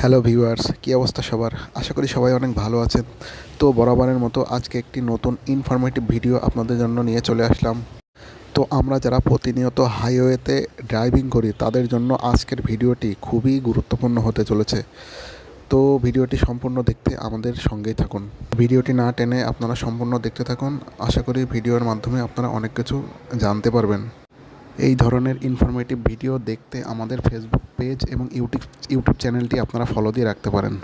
Hello viewers কী অবস্থা সবার? আশা করি সবাই অনেক ভালো আছেন। তো বরাবরের মতো আজকে একটি নতুন ইনফরমেটিভ ভিডিও আপনাদের জন্য নিয়ে চলে আসলাম। তো আমরা যারা প্রতিনিয়ত হাইওয়েতে ড্রাইভিং করি, তাদের জন্য আজকের ভিডিওটি খুবই গুরুত্বপূর্ণ হতে চলেছে। তো ভিডিওটি সম্পূর্ণ দেখতে আমাদের সঙ্গেই থাকুন। ভিডিওটি না টেনে আপনারা সম্পূর্ণ দেখতে থাকুন। আশা করি ভিডিওর মাধ্যমে আপনারা অনেক কিছু জানতে পারবেন। এই ধরনের ইনফরমেটিভ ভিডিও দেখতে আমাদের ফেসবুক পেজ এবং ইউটিউব ইউটিউব চ্যানেলটি আপনারা ফলো দিয়ে রাখতে পারেন।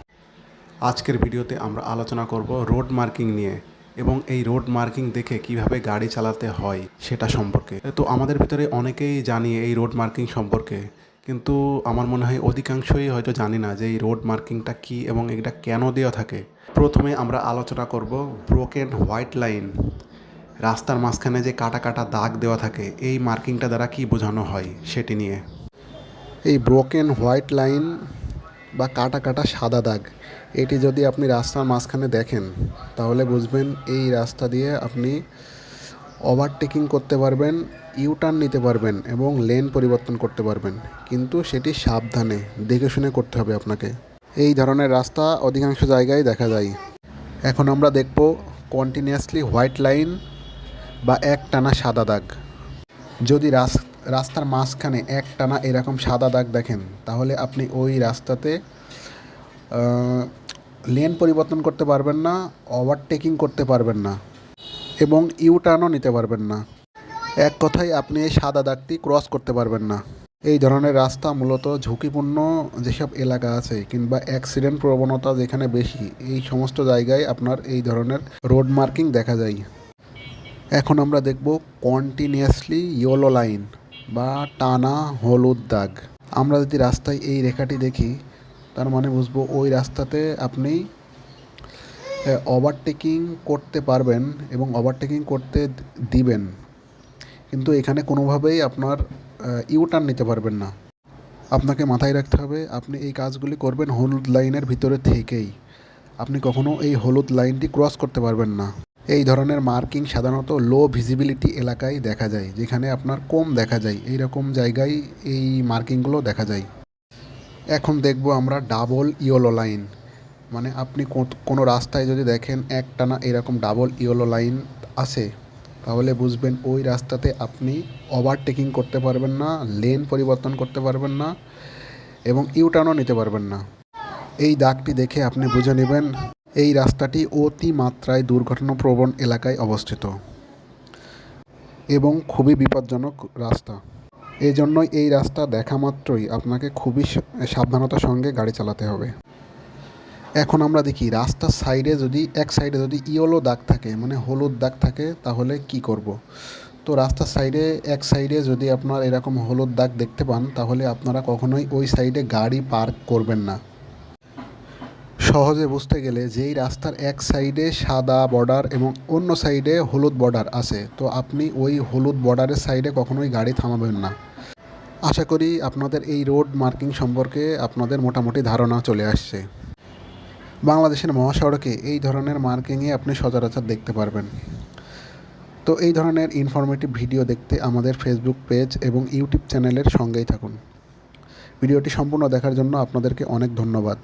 আজকের ভিডিওতে আমরা আলোচনা করব রোড মার্কিং নিয়ে এবং এই রোড মার্কিং দেখে কীভাবে গাড়ি চালাতে হয় সেটা সম্পর্কে। তো আমাদের ভিতরে অনেকেই জানি এই রোড মার্কিং সম্পর্কে, কিন্তু আমার মনে হয় অধিকাংশই হয়তো জানি না যে এই রোড মার্কিংটা কী এবং এটা কেন দেওয়া থাকে। প্রথমে আমরা আলোচনা করব ব্রোকেন হোয়াইট লাইন রাস্তার মাঝখানে যে কাটা কাটা দাগ দেওয়া থাকে, এই মার্কিংটা দ্বারা কি বোঝানো হয় সেটি নিয়ে? এই ব্রোকেন হোয়াইট লাইন বা কাটা কাটা সাদা দাগ, এটি যদি আপনি রাস্তার মাঝখানে দেখেন, তাহলে বুঝবেন এই রাস্তা দিয়ে আপনি ওভারটেকিং করতে পারবেন ইউটার্ন নিতে পারবেন এবং লেন পরিবর্তন করতে পারবেন। কিন্তু সেটি সাবধানে, দেখে শুনে করতে হবে আপনাকে। এই ধরনের রাস্তা অধিকাংশ জায়গায় দেখা যায়। এখন আমরা দেখব কন্টিনিউয়াসলি হোয়াইট লাইন বা এক টানা সাদা দাগ। যদি রাস- রাস্তার মাঝখানে এক টানা এরকম সাদা দাগ দেখেন, তাহলে আপনি ওই রাস্তাতে লেন পরিবর্তন করতে পারবেন না ওভারটেকিং করতে পারবেন না এবং ইউ টার্নও নিতে পারবেন না। এক কথায় আপনি এই সাদা দাগটি ক্রস করতে পারবেন না। এই ধরনের রাস্তা মূলত ঝুঁকিপূর্ণ যেসব এলাকা আছে কিংবা অ্যাক্সিডেন্ট প্রবণতা যেখানে বেশি, এই সমস্ত জায়গায় আপনার এই ধরনের রোড মার্কিং দেখা যায়। এখন আমরা দেখব কন্টিনিউয়াসলি ইয়েলো লাইন বা টানা হলুদ দাগ। আমরা যদি রাস্তায় এই রেখাটি দেখি, তার মানে বুঝব ওই রাস্তাতে আপনি ওভারটেকিং করতে পারবেন এবং ওভারটেকিং করতে দিবেন। কিন্তু এখানে কোনোভাবেই আপনার ইউটার্ন নিতে পারবেন না। আপনাকে মাথায় রাখতে হবে, আপনি এই কাজগুলি করবেন হলুদ লাইনের ভিতরে থেকেই। আপনি কখনো এই হলুদ লাইনটি ক্রস করতে পারবেন না। এই ধরনের মার্কিং সাধারণত লো ভিজিবিলিটি এলাকায় দেখা যায়, যেখানে আপনার কম দেখা যায়। এই রকম জায়গায় এই মার্কিংগুলো দেখা যায়। এখন দেখব আমরা ডাবল ইয়েলো লাইন। মানে আপনি কোনো রাস্তায় যদি দেখেন একটানা এরকম ডাবল ইয়েলো লাইন আছে, তাহলে বুঝবেন ওই রাস্তাতে আপনি ওভারটেকিং করতে পারবেন না লেন পরিবর্তন করতে পারবেন না এবং ইউটার্নও নিতে পারবেন না। এই দাগটি দেখে আপনি বুঝে নেবেন এই রাস্তাটি অতি মাত্রায় দুর্ঘটনাপ্রবণ এলাকায় অবস্থিত এবং খুবই বিপজ্জনক রাস্তা। এই জন্যই এই রাস্তা দেখা মাত্রই আপনাকে খুবই সাবধানতার সঙ্গে গাড়ি চালাতে হবে। এখন আমরা দেখি, রাস্তার সাইডে যদি, এক সাইডে যদি ইয়েলো দাগ থাকে মানে হলুদ দাগ থাকে, তাহলে কি করব। তো রাস্তার সাইডে এক সাইডে যদি আপনার এরকম হলুদ দাগ দেখতে পান, তাহলে আপনারা কখনোই ওই সাইডে গাড়ি পার্ক করবেন না। সহজে বুঝতে গেলে যেই রাস্তার এক সাইডে সাদা বর্ডার এবং অন্য সাইডে হলুদ বর্ডার আছে, তো আপনি ওই হলুদ বর্ডারের সাইডে কখনোই গাড়ি থামাবেন না। আশা করি আপনাদের এই রোড মার্কিং সম্পর্কে আপনাদের মোটামুটি ধারণা চলে আসছে। বাংলাদেশের মহাসড়কে এই ধরনের মার্কিংয়ে আপনি সচরাচর দেখতে পারবেন। তো এই ধরনের ইনফরমেটিভ ভিডিও দেখতে আমাদের ফেসবুক পেজ এবং ইউটিউব চ্যানেলের সঙ্গেই থাকুন। ভিডিওটি সম্পূর্ণ দেখার জন্য আপনাদেরকে অনেক ধন্যবাদ।